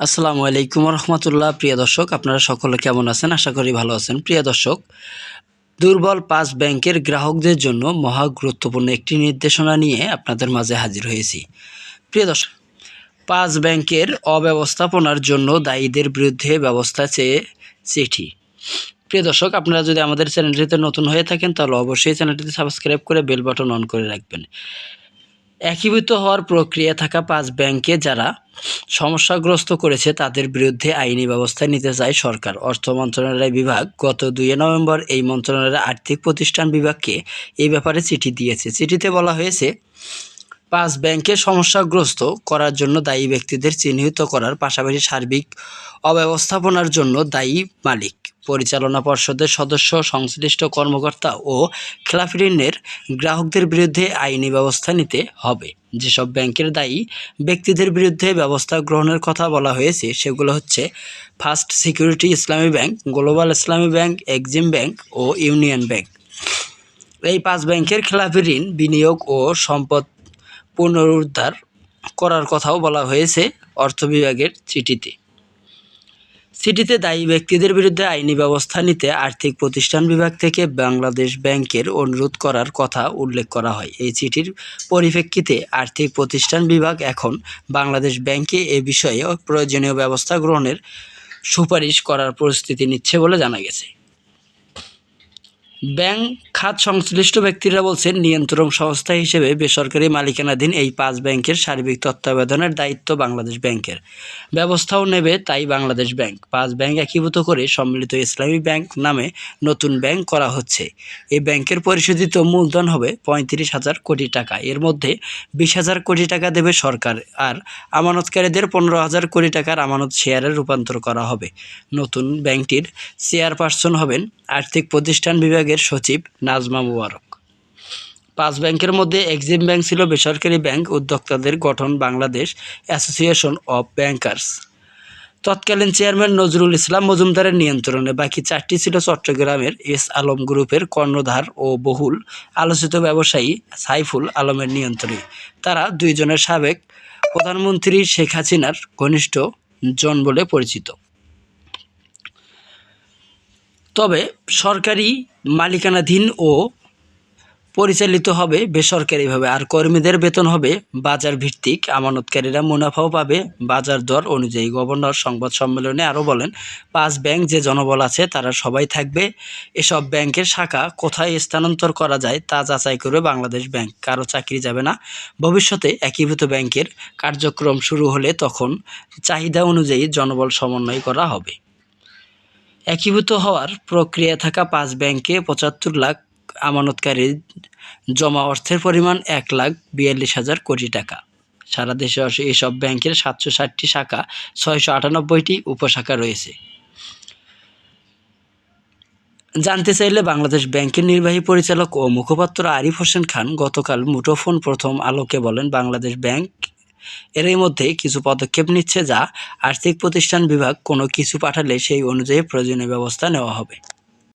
আসসালামু আলাইকুম রহমতুল্লাহ। প্রিয় দর্শক, আপনারা সকলে কেমন আছেন? আশা করি ভালো আছেন। প্রিয় দর্শক, দুর্বল পাঁচ ব্যাংকের গ্রাহকদের জন্য মহা গুরুত্বপূর্ণ একটি নির্দেশনা নিয়ে আপনাদের মাঝে হাজির হয়েছি। প্রিয় দর্শক পাঁচ ব্যাংকের অব্যবস্থাপনার জন্য দায়ীদের বিরুদ্ধে ব্যবস্থা চেয়ে চিঠি। প্রিয় দর্শক, আপনারা যদি আমাদের চ্যানেলটিতে নতুন হয়ে থাকেন, তাহলে অবশ্যই চ্যানেলটিতে সাবস্ক্রাইব করে বেল বাটন অন করে রাখবেন। একীভূত হওয়ার প্রক্রিয়া থাকা পাঁচ ব্যাংকে যারা সমস্যাগ্রস্ত করেছে তাদের বিরুদ্ধে আইনি ব্যবস্থা নিতে চায় সরকার। অর্থ মন্ত্রণালয় বিভাগ গত দুই নভেম্বর এই মন্ত্রণালয়ের আর্থিক প্রতিষ্ঠান বিভাগকে এই ব্যাপারে চিঠি দিয়েছে। চিঠিতে বলা হয়েছে পাঁচ ব্যাংকে সমস্যাগ্রস্ত করার জন্য দায়ী ব্যক্তিদের চিহ্নিত করার পাশাপাশি সার্বিক অব্যবস্থাপনার জন্য দায়ী মালিক, পরিচালনা পর্ষদের সদস্য, সংশ্লিষ্ট কর্মকর্তা ও খেলাফি ঋণের গ্রাহকদের বিরুদ্ধে আইনি ব্যবস্থা নিতে হবে। যেসব ব্যাংকের দায়ী ব্যক্তিদের বিরুদ্ধে ব্যবস্থা গ্রহণের কথা বলা হয়েছে, সেগুলো হচ্ছে First Security Islami Bank, Global Islami Bank, Exim Bank ও ইউনিয়ন ব্যাংক। এই পাঁচ ব্যাংকের খেলাফি ঋণ বিনিয়োগ ও সম্পদ পুনরুদ্ধার করার কথাও বলা হয়েছে অর্থ বিভাগের চিঠিতে। চিঠিতে দায়ী ব্যক্তিদের বিরুদ্ধে আইনি ব্যবস্থা নিতে আর্থিক প্রতিষ্ঠান বিভাগ থেকে বাংলাদেশ ব্যাংকের অনুরোধ করার কথা উল্লেখ করা হয়। এই চিঠির পরিপ্রেক্ষিতে আর্থিক প্রতিষ্ঠান বিভাগ এখন বাংলাদেশ ব্যাংকে এ বিষয়ে প্রয়োজনীয় ব্যবস্থা গ্রহণের সুপারিশ করার প্রস্তুতি নিচ্ছে বলে জানা গেছে। ব্যাংক খাত সংশ্লিষ্ট ব্যক্তিরা বলছেন, নিয়ন্ত্রণ সংস্থা হিসেবে বেসরকারি মালিকানাধীন এই পাঁচ ব্যাংকের সার্বিক তত্ত্বাবধানের দায়িত্ব বাংলাদেশ ব্যাংকের। ব্যবস্থাও নেবে তাই বাংলাদেশ ব্যাংক। পাঁচ ব্যাংক একীভূত করে সম্মিলিত ইসলামী ব্যাংক নামে নতুন ব্যাংক করা হচ্ছে। এই ব্যাংকের পরিশোধিত মূলধন হবে পঁয়ত্রিশ হাজার কোটি টাকা। এর মধ্যে বিশ হাজার কোটি টাকা দেবে সরকার আর আমানতকারীদের পনেরো হাজার কোটি টাকার আমানত শেয়ারে রূপান্তর করা হবে। নতুন ব্যাংকটির চেয়ারপারসন হবেন আর্থিক প্রতিষ্ঠান বিভাগের সচিব নাজমা মুবারক। পাঁচ ব্যাংকের মধ্যে এক্সিম ব্যাংক ছিল বেসরকারি ব্যাংক উদ্যোক্তাদের গঠন বাংলাদেশ অ্যাসোসিয়েশন অব ব্যাংকার্স। তৎকালীন চেয়ারম্যান নজরুল ইসলাম মজুমদারের নিয়ন্ত্রণে বাকি চারটি ছিল চট্টগ্রামের এস আলম গ্রুপের কর্ণধার ও বহুল আলোচিত ব্যবসায়ী সাইফুল আলমের নিয়ন্ত্রণে। তারা দুইজনের সাবেক প্রধানমন্ত্রী শেখ হাসিনার ঘনিষ্ঠ জন বলে পরিচিত। তবে সরকারি মালিকানাধীন ও পরিচালিত হবে বেসরকারিভাবে আর কর্মীদের বেতন হবে বাজার ভিত্তিক আমানতকারীরা মুনাফাও পাবে বাজার দর অনুযায়ী। গভর্নর সংবাদ সম্মেলনে আরও বলেন, পাঁচ ব্যাংক যে জনবল আছে তারা সবাই থাকবে। এসব ব্যাংকের শাখা কোথায় স্থানান্তর করা যায় তা যাচাই করবে বাংলাদেশ ব্যাংক। কারও চাকরি যাবে না। ভবিষ্যতে একীভূত ব্যাংকের কার্যক্রম শুরু হলে তখন চাহিদা অনুযায়ী জনবল সমন্বয় করা হবে। একীভূত হওয়ার প্রক্রিয়া থাকা পাঁচ ব্যাংকে পঁচাত্তর লাখ আমানতকারীর জমা অর্থের পরিমাণ এক লাখ বিয়াল্লিশ হাজার কোটি টাকা। সারা দেশে এসব ব্যাংকের সাতশো ষাটটি শাখা, ছয়শো আটানব্বইটি উপশাখা রয়েছে। জানতে চাইলে বাংলাদেশ ব্যাংকের নির্বাহী পরিচালক ও মুখপাত্র আরিফ হোসেন খান গতকাল মুঠোফোন প্রথম আলোকে বলেন, বাংলাদেশ ব্যাংক এরই মধ্যে কিছু পদক্ষেপ নিচ্ছে যা আর্থিক প্রতিষ্ঠান বিভাগ কোনো কিছু পাঠালে সেই অনুযায়ী প্রয়োজনীয় ব্যবস্থা নেওয়া হবে।